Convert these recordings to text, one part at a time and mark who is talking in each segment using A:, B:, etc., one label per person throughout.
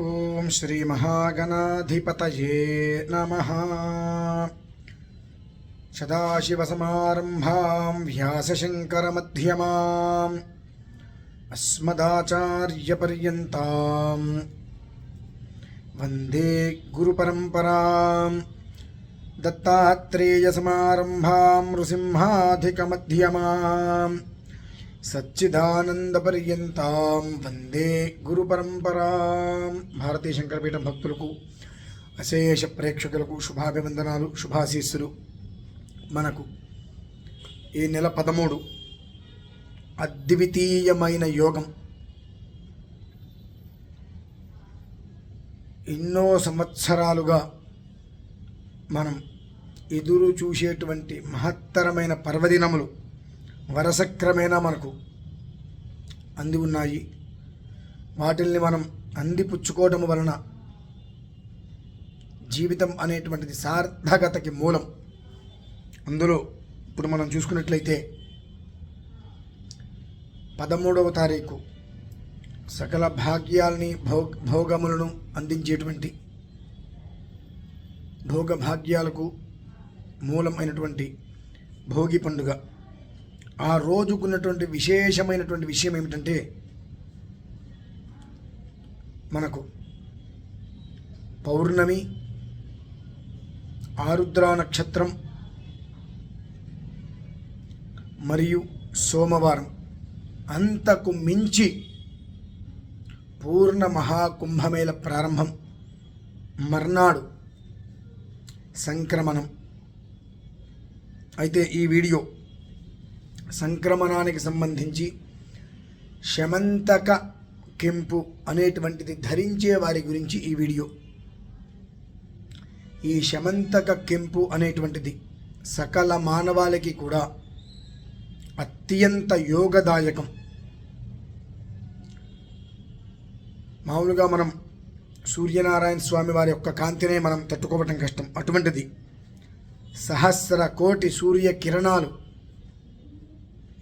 A: ఓం శ్రీ మహాగణాధిపతయే నమ. సదాశివసమారంభాం వ్యాసశంకరమధ్యమాం అస్మదాచార్యపర్యంతాం. వందే గురుపరంపరాం. దత్తాత్రేయసమారంభాం నృసింహాధికమధ్యమాం. సచ్చిదానందపర్యంతాం వందే గురుపరంపరాం భారతీయ శంకరపీఠం భక్తులకు అశేష ప్రేక్షకులకు శుభాభివందనాలు శుభాశీస్సులు మనకు. ఈ నెల పదమూడు అద్వితీయమైన యోగం. ఎన్నో సంవత్సరాలుగా మనం ఎదురు చూసేటువంటి మహత్తరమైన పర్వదినములు వరసక్రమేణా మనకు అంది ఉన్నాయి. వాటిల్ని మనం అందిపుచ్చుకోవడం వలన జీవితం అనేటువంటిది సార్థకతకి మూలం. అందులో ఇప్పుడు మనం చూసుకున్నట్లయితే పదమూడవ తారీఖు సకల భాగ్యాల్ని భోగ భోగములను అందించేటువంటి భోగ భాగ్యాలకు మూలమైనటువంటి భోగి పండుగ. ఆ రోజుకున్నటువంటి విశేషమైనటువంటి విషయం ఏమిటంటే మనకు పౌర్ణమి ఆరుద్ర నక్షత్రం మరియు సోమవారం అంతకు మించి పూర్ణ మహాకుంభమేళ ప్రారంభం మర్నాడు సంక్రమణం. అయితే ఈ వీడియో సంక్రమణానికి సంబంధించి శమంతక కెంపు అనేటువంటిది ధరించే వారి గురించి ఈ వీడియో. ఈ శమంతక కెంపు అనేటువంటిది సకల మానవాళికి కూడా అత్యంత యోగదాయకం. మామూలుగా మనం సూర్యనారాయణ స్వామి వారి యొక్క కాంతినే మనం తట్టుకోవటం కష్టం. అటువంటిది సహస్ర కోటి సూర్య కిరణాలు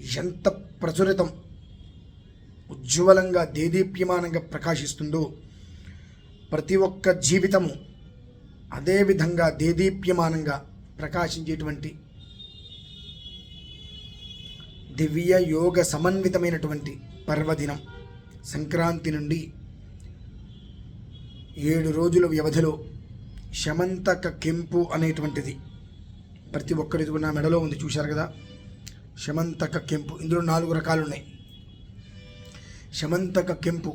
A: ఎంత ప్రచురితం ఉజ్వలంగా దేదీప్యమానంగా ప్రకాశిస్తుందో ప్రతి ఒక్క జీవితము అదేవిధంగా దేదీప్యమానంగా ప్రకాశించేటువంటి దివ్య యోగ సమన్వితమైనటువంటి పర్వదినం. సంక్రాంతి నుండి ఏడు రోజుల వ్యవధిలో శమంతక కెంపు అనేటువంటిది ప్రతి ఒక్కరిది కూడా నా మెడలో ఉంది చూశారు కదా? శమంతక కెంపు. ఇందులో నాలుగు రకాలు ఉన్నాయి. శమంతక కెంపు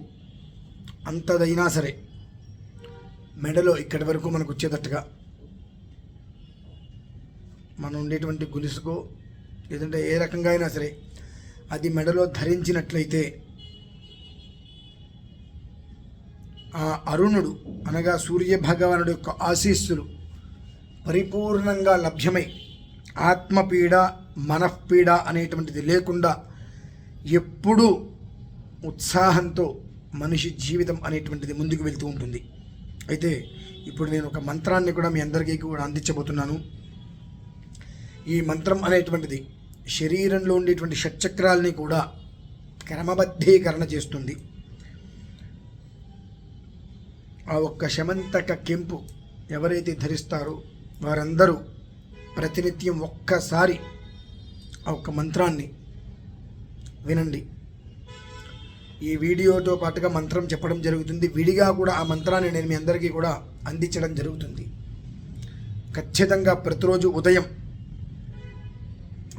A: అంతదైనా సరే మెడలో ఇక్కడి వరకు మనకు వచ్చేటట్టుగా మనం ఉండేటువంటి గులుసుకో లేదంటే ఏ రకంగా అయినా సరే అది మెడలో ధరించినట్లయితే ఆ అరుణుడు అనగా సూర్య భగవానుడు యొక్క ఆశీస్సులు పరిపూర్ణంగా లభ్యమై ఆత్మపీడ మనఃపీడ అనేటువంటిది లేకుండా ఎప్పుడూ ఉత్సాహంతో మనిషి జీవితం అనేటువంటిది ముందుకు వెళ్తూ ఉంటుంది. అయితే ఇప్పుడు నేను ఒక మంత్రాన్ని కూడా మీ అందరికీ కూడా అందించబోతున్నాను. ఈ మంత్రం అనేటువంటిది శరీరంలో ఉండేటువంటి షట్చక్రాలని కూడా క్రమబద్ధీకరణ చేస్తుంది. ఆ ఒక్క శమంతక కెంపు ఎవరైతే ధరిస్తారో వారందరూ ప్రతినిత్యం ఒక్కసారి ఆ ఒక్క మంత్రాన్ని వినండి. ఈ వీడియోతో పాటుగా మంత్రం చెప్పడం జరుగుతుంది. విడిగా కూడా ఆ మంత్రాన్ని నేను మీ అందరికీ కూడా అందించడం జరుగుతుంది. ఖచ్చితంగా ప్రతిరోజు ఉదయం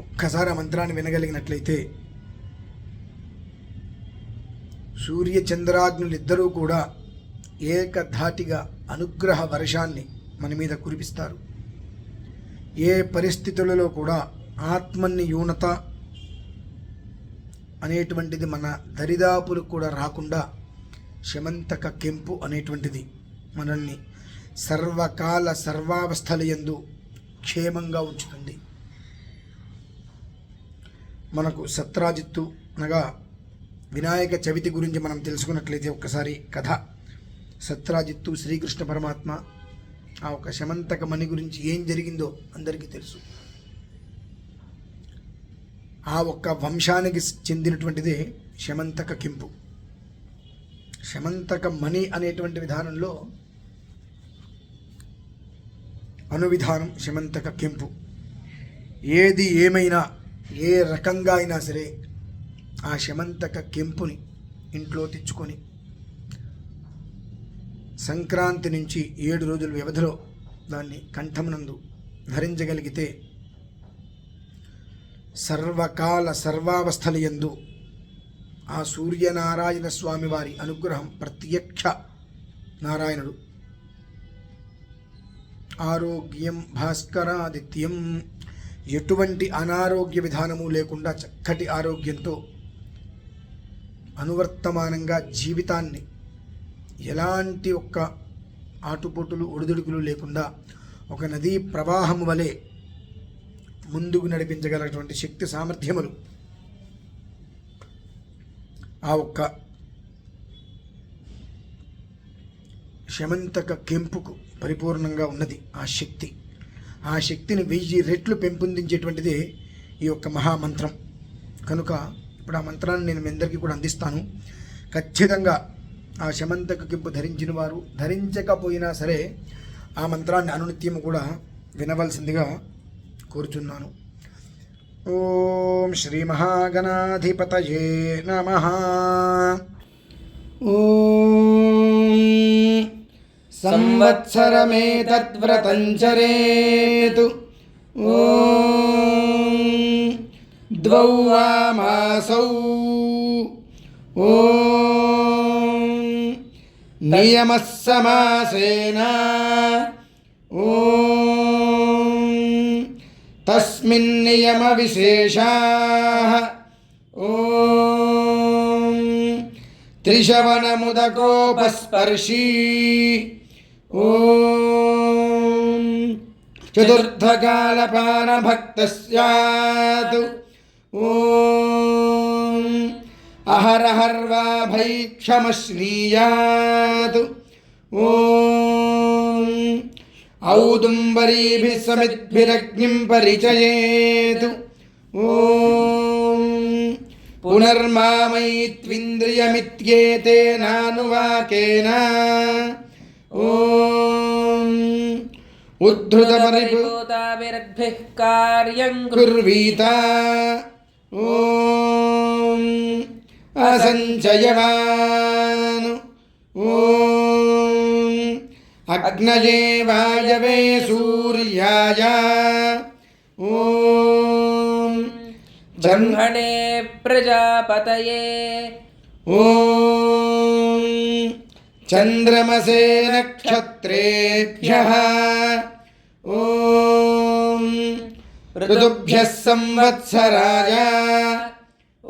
A: ఒక్కసారి ఆ మంత్రాన్ని వినగలిగినట్లయితే సూర్య చంద్రాగ్నులు ఇద్దరూ కూడా ఏకధాటిగా అనుగ్రహ వర్షాన్ని మన మీద కురిపిస్తారు. ఏ పరిస్థితులలో కూడా ఆత్మని యూనత అనేటువంటిది మన దరిదాపులకు కూడా రాకుండా శమంతక కెంపు అనేటువంటిది మనల్ని సర్వకాల సర్వావస్థల యందు క్షేమంగా ఉంచుతుంది. మనకు సత్రాజిత్తు అనగా వినాయక చవితి గురించి మనం తెలుసుకున్నట్లయితే ఒక్కసారి కథ. సత్రాజిత్తు శ్రీకృష్ణ పరమాత్మ ఆ ఒక శమంతక మణి గురించి ఏం జరిగిందో అందరికీ తెలుసు. ఆ ఒక్క వంశానికి చెందినటువంటిదే శమంతక కింపు. శమంతక మణి అనేటువంటి విధానంలో అనువిధానం శమంతక కెంపు. ఏది ఏమైనా ఏ రకంగా అయినా సరే ఆ శమంతక కెంపుని ఇంట్లో తెచ్చుకొని సంక్రాంతి నుంచి ఏడు రోజుల వ్యవధిలో దాన్ని కంఠమునందు ధరించగలిగితే సర్వకాల సర్వావస్థలయందు ఆ సూర్యనారాయణ స్వామి వారి అనుగ్రహం ప్రత్యక్ష నారాయణుడు. ఆరోగ్యం భాస్కరాదిత్యం. ఎటువంటి అనారోగ్య విధానము లేకుండా చక్కటి ఆరోగ్యంతో అనువర్తమానంగా జీవితాన్ని ఎలాంటి ఒక్క ఆటుపోటులు ఒడిదుడుకులు లేకుండా ఒక నదీ ప్రవాహం వలె ముందుకు నడిపించగలటువంటి శక్తి సామర్థ్యములు. ఆ ఒక్క శమంతక కెంపుకు పరిపూర్ణంగా ఉన్నది ఆ శక్తి. ఆ శక్తిని వెయ్యి రెట్లు పెంపొందించేటువంటిదే ఈ యొక్క మహామంత్రం. కనుక ఇప్పుడు ఆ మంత్రాన్ని నేను మీ అందరికీ కూడా అందిస్తాను. ఖచ్చితంగా ఆ శమంతక కెంపు ధరించిన వారు ధరించకపోయినా సరే ఆ మంత్రాన్ని అనునిత్యము కూడా వినవలసిందిగా కోరుచున్నాను. ఓం శ్రీ మహాగణాధిపతయే నమ. ఓం సంవత్సరమేతద్వ్రతం చరేతు ఓం ద్వౌ వా మాసౌ ఓం నియమः తస్మిన్నియమవిశేషాः ఓం. త్రిశవనముదకోపస్పర్శీ. ఓం. చతుర్థకాలపానభక్తः స్యాత్ ఓం. అహరహర్వా భైక్షమశ్నీయాత్ ఓం. औदुम्बरीभिः समिद्भिरग्निं परिचयेत् ॐ पुनर्मामयित्विन्द्रियमित्येतेनानुवाकेन ॐ
B: उद्धृतमरिभूताभिरद्भिः कार्यं
A: कुर्वीत ॐ असञ्चयवान् ॐ अग्नजे वायवे सूर्याय। ॐ।
B: ब्रह्मणे प्रजापतये।
A: ॐ। चन्द्रमसे नक्षत्रेभ्यः। ॐ। ऋतुभ्यः संवत्सराय।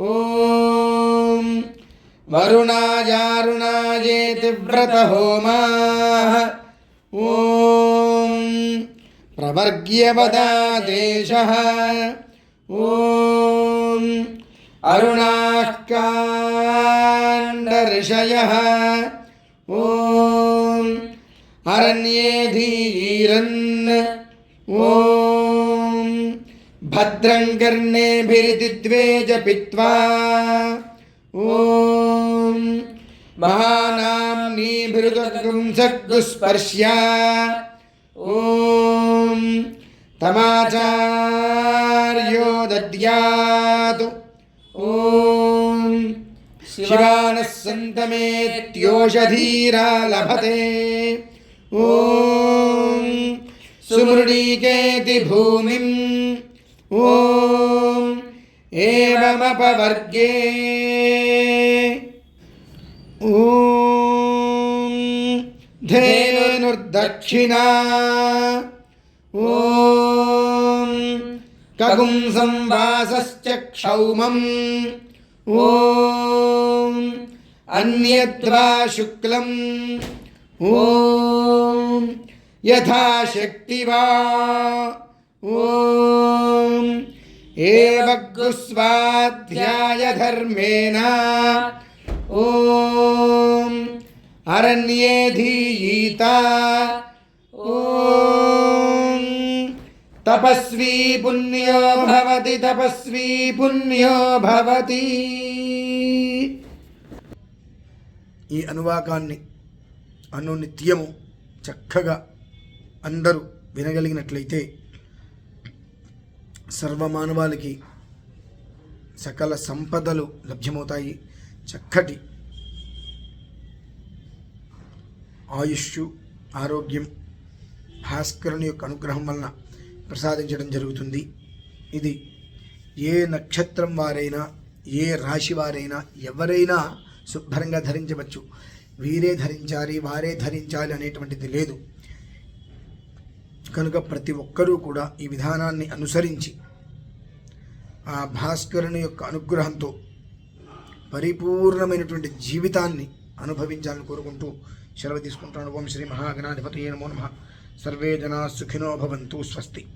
A: ॐ। वरुणायारुणायेति व्रतहोमाः। ॐ प्रवर्ग्यवदादेशः ॐ अरुणाकाण्डऋषयः ॐ अरण्ये धीरन् ॐ भद्रं द्वे जपित्वा ॐ महानाम्नीभिरुगुंसद्गुस्पर्श्य ॐ तमाचार्यो दद्यात् ॐ शिवानः सन्तमेत्योषधीरा लभते ॐ सुमृडीकेति भूमिम् ॐ एवमपवर्गे ॐ धेनुर्दक्षिणा ॐ कगुं संवासश्च क्षौमम् ॐ अन्यद्वा शुक्लम् ॐ यथाशक्ति वा ॐ एवग्गुस्वाध्यायधर्मेण ॐ अरण्ये धीयीता ॐ तपस्वी पुण्यो भवति तपस्वी पुण्यो भवति ఈ అనువాకాన్ని అనునిత్యము చక్కగా అందరూ వినగలిగినట్లయితే సర్వమానవాళికి సకల సంపదలు లభ్యమవుతాయి చక్కటి ఆయుష్ ఆరోగ్యం భాస్కరుని యొక్క అనుగ్రహం వలన ప్రసాదించడం జరుగుతుంది. ఇది ఏ నక్షత్రం వారైనా ఏ రాశి వారైనా ఎవరైనా శుభ్రంగా ధరించవచ్చు. వీరే ధరించాలి వారే ధరించాలి అనేటువంటిది లేదు. కనుక ప్రతి ఒక్కరూ కూడా ఈ విధానాన్ని అనుసరించి ఆ భాస్కరుని యొక్క అనుగ్రహంతో పరిపూర్ణమైనటువంటి జీవితాన్ని అనుభవించాలని కోరుకుంటూ సెలవు తీసుకుంటాను ఓం శ్రీ మహాగణాధిపతి నమో నమ. సర్వే జనా సుఖినో భవంతు. స్వస్తి.